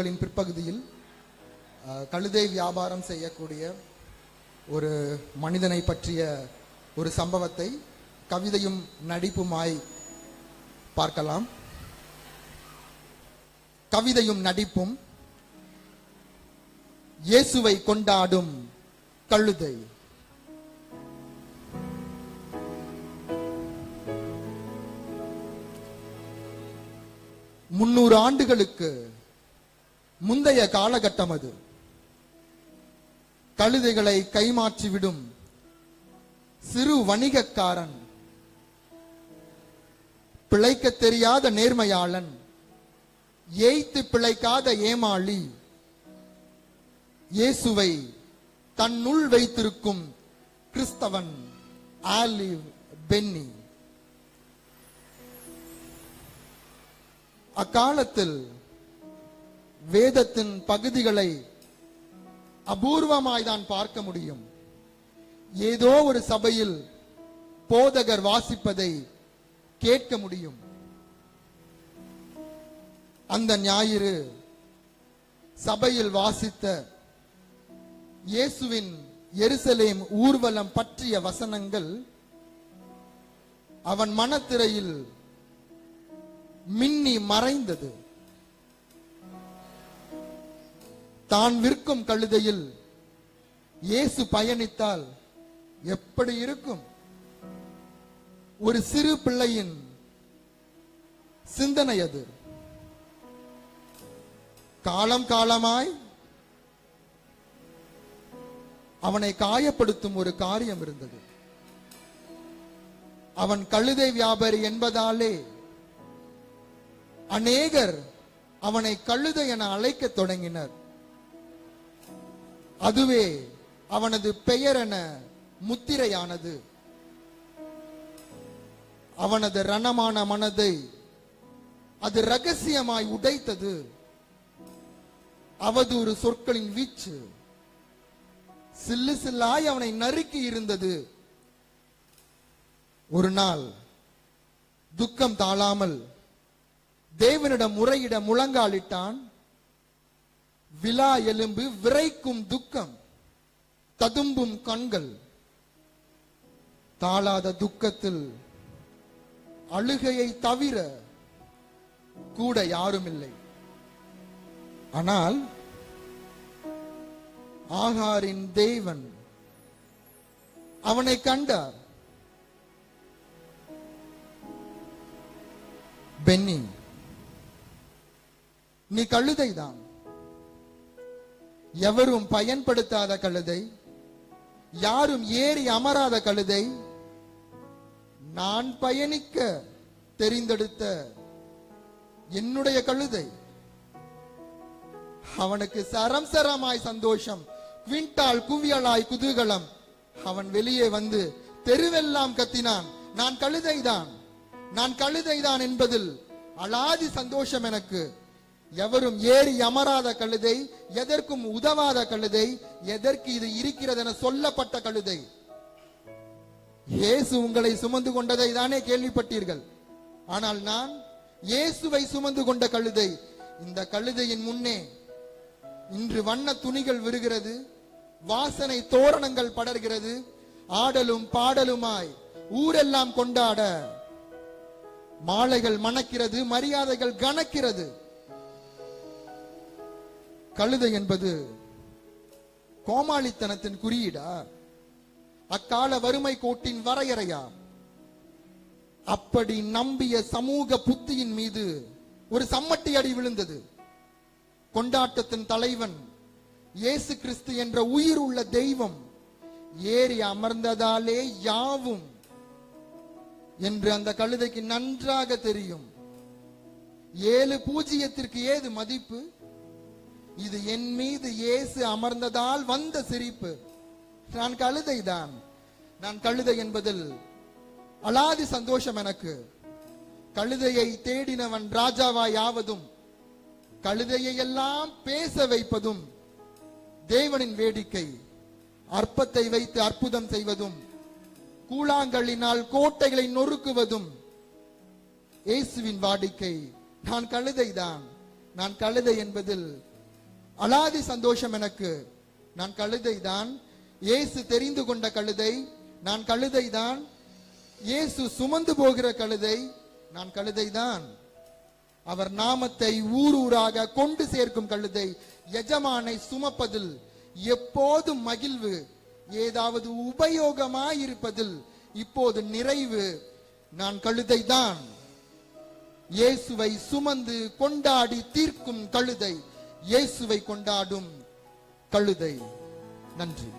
பிற்பகுதியில் கழுதை வியாபாரம் செய்யக்கூடிய ஒரு மனிதனை பற்றிய ஒரு சம்பவத்தை கவிதையும் நடிப்புமாய் பார்க்கலாம். கவிதையும் நடிப்பும் இயேசுவை கொண்டாடும் கழுதை. முன்னூறு ஆண்டுகளுக்கு முந்தைய காலகட்டம் அது. கழுதைகளை கைமாற்றிவிடும் சிறு வணிகக்காரன் பிழைக்க தெரியாத நேர்மையாளன் ஏய்த்து பிழைக்காத ஏமாளி இயேசுவை தன்னுள் வைத்திருக்கும் கிறிஸ்தவன் ஆலிவ் பென்னி. அக்காலத்தில் வேதத்தின் பகுதிகளை அபூர்வமாய் தான் பார்க்க முடியும். ஏதோ ஒரு சபையில் போதகர் வாசிப்பதை கேட்க முடியும். அந்த ஞாயிறு சபையில் வாசித்த இயேசுவின் எருசலேம் ஊர்வலம் பற்றிய வசனங்கள் அவன் மனத்திரையில் மின்னி மறைந்தது. தான் விற்கும் கழுதையில் இயேசு பயணித்தால் எப்படி இருக்கும்? ஒரு சிறு பிள்ளையின் சிந்தனை அது. காலம் காலமாய் அவனை காயப்படுத்தும் ஒரு காரியம் இருந்தது. அவன் கழுதை வியாபாரி என்பதாலே அநேகர் அவனை கழுதை என அழைக்க தொடங்கினர். அதுவே அவனது பெயர் என முத்திரையானது. அவனது ரணமான மனதை அது ரகசியமாய் உடைத்தது. அவதூறு சொற்களின் வீச்சு சில்லு சில்லாய் அவனை நறுக்கி இருந்தது. ஒரு நாள் துக்கம் தாழாமல் தேவனிடம் முறையிட முழங்காலிட்டான். விழா எலும்பு விரைக்கும் துக்கம் ததும்பும் கண்கள். தாளாத துக்கத்தில் அழுகையை தவிர கூட யாரும் இல்லை ஆனால் ஆகாரின் தேவன் அவனை கண்டார். பென்னி நீ கழுதைதான். எவரும் பயன்படுத்தாத கழுதை யாரும் ஏறி அமராத கழுதை நான் பயணிக்க தெரிந்தெடுத்த என்னுடைய கழுதை. அவனுக்கு சரம் சரமாய் சந்தோஷம் குவிண்டால் குவியலாய் குதூகலம். அவன் வெளியே வந்து தெருவெல்லாம் கத்தினான் நான் கழுதைதான் நான் கழுதைதான் என்பதில் அலாதி சந்தோஷம் எனக்கு. எவரும் ஏறி அமராத கழுதை எதற்கும் உதவாத கழுதை எதற்கு இது இருக்கிறது என சொல்லப்பட்ட கழுதை. இயேசு உங்களை சுமந்து கொண்டதை தானே கேள்விப்பட்டீர்கள். ஆனால் நான் இயேசுவை சுமந்து கொண்ட கழுதை. இந்த கழுதையின் முன்னே இன்று வண்ண துணிகள் விருகிறது வாசனை தோரணங்கள் படர்கிறது ஆடலும் பாடலுமாய் ஊரெல்லாம் கொண்டாட. மாலைகள் மணக்கிறது மரியாதைகள் கணக்கிறது கழுதை என்பது கோமாளித்தனத்தின் குறியீடா? அக்கால வறுமை கோட்டின் வரையறையா அப்படி நம்பிய சமூக புத்தியின் மீது ஒரு சம்மட்டி அடி விழுந்தது. கொண்டாட்டத்தின் தலைவன் இயேசு கிறிஸ்து என்ற உயிர் உள்ள தெய்வம் ஏறி அமர்ந்ததாலே யாவும் என்று அந்த கழுதைக்கு நன்றாக தெரியும். ஏழு பூஜ்ஜியத்திற்கு ஏது மதிப்பு? இது என் மீது இயேசு அமர்ந்ததால் வந்த சிரிப்பு. நான் கழுதை தான் நான் கழுதை என்பதில் அலாதி சந்தோஷம் எனக்கு. கழுதையை தேடினவன் ராஜாவாயாவதும் கழுதையை எல்லாம் பேச வைப்பதும் தேவனின் வேடிக்கை. அற்பத்தை வைத்து அற்புதம் செய்வதும் கூழாங்கல்லினால் கோட்டைகளை நொறுக்குவதும் இயேசுவின் வாடிக்கை. நான் கழுதைதான். நான் கழுதை என்பதில் அலாதி சந்தோஷம் எனக்கு. நான் கழுதை தான் இயேசு தெரிந்து கொண்ட கழுதை. நான் கழுதை தான் இயேசு சுமந்து போகிற கழுதை. நான் கழுதை தான் அவர் நாமத்தை ஊர் ஊராக கொண்டு சேர்க்கும் கழுதை. எஜமானை சுமப்பதில் எப்போதும் மகிழ்வு. ஏதாவது உபயோகமாயிருப்பதில் இப்போது நிறைவு. நான் கழுதை தான் இயேசுவை சுமந்து கொண்டாடி தீர்க்கும் கழுதை. இயேசுவை கொண்டாடும் கழுதை. நன்றி.